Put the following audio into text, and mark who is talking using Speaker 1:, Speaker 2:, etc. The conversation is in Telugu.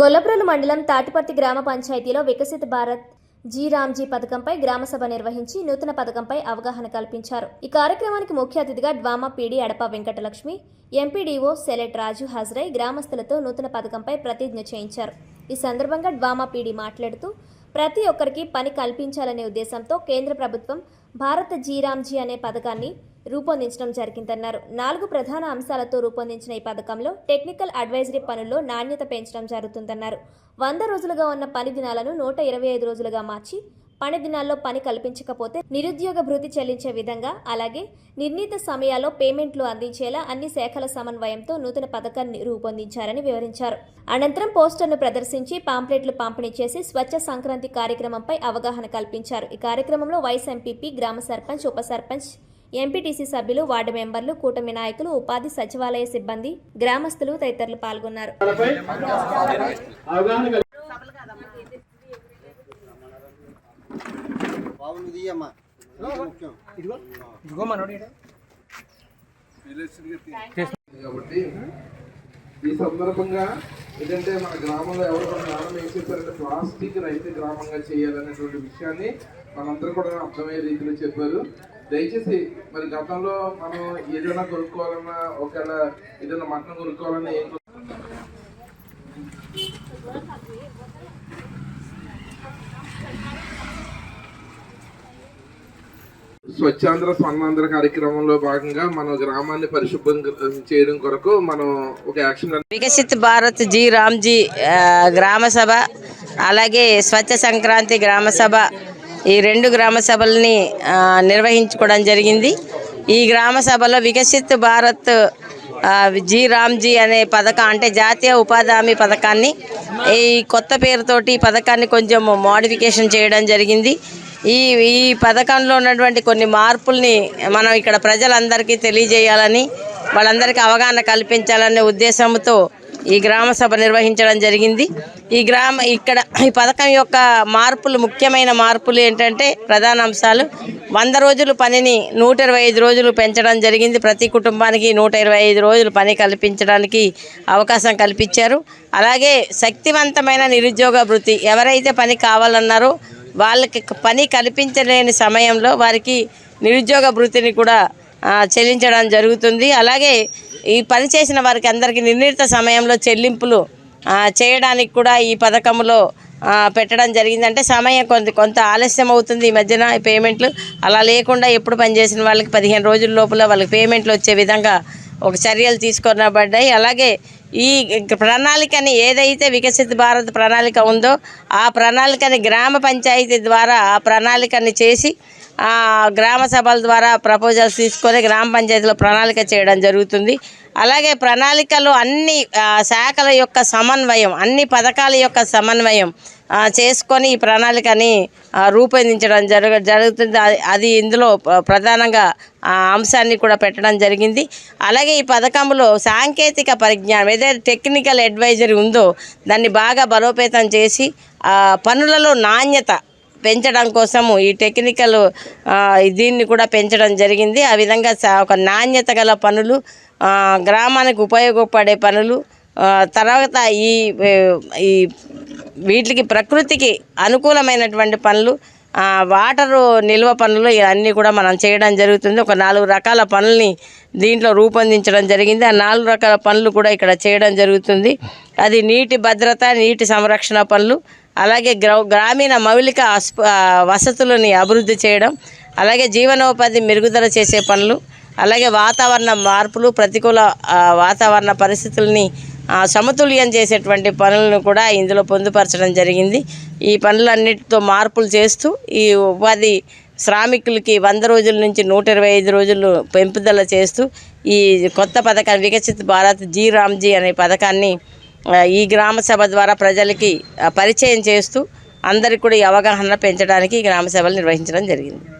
Speaker 1: గొల్లప్రోలు మండలం తాటిపర్తి గ్రామ పంచాయతీలో వికసిత భారత్ జీ రామ్జీ పథకంపై గ్రామసభ నిర్వహించి నూతన పథకంపై అవగాహన కల్పించారు. ఈ కార్యక్రమానికి ముఖ్య అతిథిగా DWMA PD Adapa Venkatalakshmi MPDO సెలెట్ Raju హాజరై గ్రామస్తులతో నూతన పథకంపై ప్రతిజ్ఞ చేయించారు. ఈ సందర్భంగా డ్వామా పీడీ మాట్లాడుతూ ప్రతి ఒక్కరికి పని కల్పించాలనే ఉద్దేశంతో కేంద్ర ప్రభుత్వం భారత జీరామ్జీ అనే పథకాన్ని రూపొందించడం జరిగిందన్నారు. నాలుగు ప్రధాన అంశాలతో రూపొందించిన ఈ పథకంలో టెక్నికల్ అడ్వైజరీ పనుల్లో నాణ్యత పెంచడం జరుగుతుందన్నారు. వంద రోజులుగా ఉన్న పని దినాలను నూట ఇరవై ఐదు రోజులుగా మార్చి పని దినాల్లో పని కల్పించకపోతే నిరుద్యోగ భృతి చెల్లించే విధంగా అలాగే నిర్ణీత సమయాల్లో పేమెంట్లు అందించేలా అన్ని శాఖల సమన్వయంతో నూతన పథకాన్ని రూపొందించారని వివరించారు. అనంతరం పోస్టర్ను ప్రదర్శించి పాంప్లెట్లు పంపిణీ చేసి స్వచ్ఛ సంక్రాంతి కార్యక్రమంపై అవగాహన కల్పించారు. ఈ కార్యక్రమంలో వైస్ ఎంపీపీ గ్రామ సర్పంచ్ ఉప సర్పంచ్ ఎంపీటీసీ సభ్యులు వార్డు మెంబర్లు కూటమి నాయకులు ఉపాధి సచివాలయ సిబ్బంది గ్రామస్తులు తదితరులు పాల్గొన్నారు.
Speaker 2: ఈ సందర్భంగా ఏంటంటే మన గ్రామంలో ఎవరు కూడా గ్రామం ఏం చెప్పారంటే ప్లాస్టిక్ రైతు గ్రామంగా చేయాలనేటువంటి విషయాన్ని మనందరూ కూడా అర్థమయ్యే రీతిలో చెప్పారు. దయచేసి మరి గతంలో మనం ఏదైనా కొనుక్కోవాలన్నా ఒకవేళ ఏదైనా మటన్ కొనుక్కోవాలన్నా ఏం స్వచ్ఛాంధ్ర స్వర్ణాంధ్ర కార్యక్రమంలో భాగంగా మన గ్రామాన్ని పరిశుభ్రం చేయడం కొరకు మనం ఒక action
Speaker 3: Viksit Bharat G RAM G గ్రామ సభ అలాగే స్వచ్ఛ సంక్రాంతి గ్రామ సభ ఈ రెండు గ్రామ సభల్ని నిర్వహించుకోవడం జరిగింది. ఈ గ్రామ సభలో వికసిత్ భారత్ జీ రామ్జీ అనే పథకం అంటే జాతీయ ఉపాధి హామీ పథకాన్ని ఈ కొత్త పేరుతోటి ఈ పథకాన్ని కొంచెం మోడిఫికేషన్ చేయడం జరిగింది. ఈ ఈ పథకంలో ఉన్నటువంటి కొన్ని మార్పుల్ని మనం ఇక్కడ ప్రజలందరికీ తెలియజేయాలని వాళ్ళందరికీ అవగాహన కల్పించాలనే ఉద్దేశంతో ఈ గ్రామ సభ నిర్వహించడం జరిగింది. ఈ గ్రామ ఇక్కడ ఈ పథకం యొక్క మార్పులు ముఖ్యమైన మార్పులు ఏంటంటే ప్రధాన అంశాలు వంద రోజులు పనిని నూట ఇరవై ఐదు రోజులు పెంచడం జరిగింది. ప్రతి కుటుంబానికి నూట ఇరవై ఐదు రోజులు పని కల్పించడానికి అవకాశం కల్పించారు. అలాగే శక్తివంతమైన నిరుద్యోగ వృత్తి ఎవరైతే పని కావాలన్నారో వాళ్ళకి పని కల్పించలేని సమయంలో వారికి నిరుద్యోగ వృత్తిని కూడా చెల్లించడం జరుగుతుంది. అలాగే ఈ పని చేసిన వారికి అందరికీ నిర్ణీత సమయంలో చెల్లింపులు చేయడానికి కూడా ఈ పథకంలో పెట్టడం జరిగింది. అంటే సమయం కొంత కొంత ఆలస్యం అవుతుంది ఈ మధ్యన ఈ పేమెంట్లు. అలా లేకుండా ఎప్పుడు పనిచేసిన వాళ్ళకి పదిహేను రోజుల లోపల వాళ్ళకి పేమెంట్లు వచ్చే విధంగా ఒక చర్యలు తీసుకొనబడ్డాయి. అలాగే ఈ ప్రణాళికని ఏదైతే వికసిత భారత్ ప్రణాళిక ఉందో ఆ ప్రణాళికని గ్రామ పంచాయతీ ద్వారా ఆ ప్రణాళికని చేసి గ్రామ సభల ద్వారా ప్రపోజల్స్ తీసుకొని గ్రామ పంచాయతీలో ప్రణాళిక చేయడం జరుగుతుంది. అలాగే ప్రణాళికలో అన్ని శాఖల యొక్క సమన్వయం అన్ని పథకాల యొక్క సమన్వయం చేసుకొని ఈ ప్రణాళికని రూపొందించడం జరుగు జరుగుతుంది. అది- అది ఇందులో ప్రధానంగా అంశాన్ని కూడా పెట్టడం జరిగింది. అలాగే ఈ పథకంలో సాంకేతిక పరిజ్ఞానం ఏదైతే టెక్నికల్ అడ్వైజరీ ఉందో దాన్ని బాగా బలోపేతం చేసి ఆ, పనులలో నాణ్యత పెంచడం కోసము ఈ టెక్నికల్ దీన్ని కూడా పెంచడం జరిగింది. ఆ విధంగా సా- ఒక నాణ్యత గల పనులు గ్రామానికి ఉపయోగపడే పనులు తర్వాత ఈ ఈ వీటికి ప్రకృతికి అనుకూలమైనటువంటి పనులు వాటరు నిల్వ పనులు ఇవన్నీ కూడా మనం చేయడం జరుగుతుంది. ఒక నాలుగు రకాల పనుల్ని దీంట్లో రూపొందించడం జరిగింది. ఆ నాలుగు రకాల పనులు కూడా ఇక్కడ చేయడం జరుగుతుంది. అది నీటి భద్రత నీటి సంరక్షణ పనులు అలాగే గ్రౌ గ్రామీణ మౌలిక వసతులని అభివృద్ధి చేయడం అలాగే జీవనోపాధి మెరుగుదల చేసే పనులు అలాగే వాతావరణ మార్పులు ప్రతికూల వాతావరణ పరిస్థితుల్ని సమతుల్యం చేసేటువంటి పనులను కూడా ఇందులో పొందుపరచడం జరిగింది. ఈ పనులన్నిటితో మార్పులు చేస్తూ ఈ ఉపాధి శ్రామికులకి వంద రోజుల నుంచి నూట ఇరవై ఐదు రోజులు పెంపుదల చేస్తూ ఈ కొత్త పథకాన్ని వికసిత్ భారత్ జీ రామ్జీ అనే పథకాన్ని ఈ గ్రామ సభ ద్వారా ప్రజలకి పరిచయం చేస్తూ అందరికి కూడా ఈ అవగాహన పెంచడానికి ఈ గ్రామ సభలు నిర్వహించడం జరిగింది.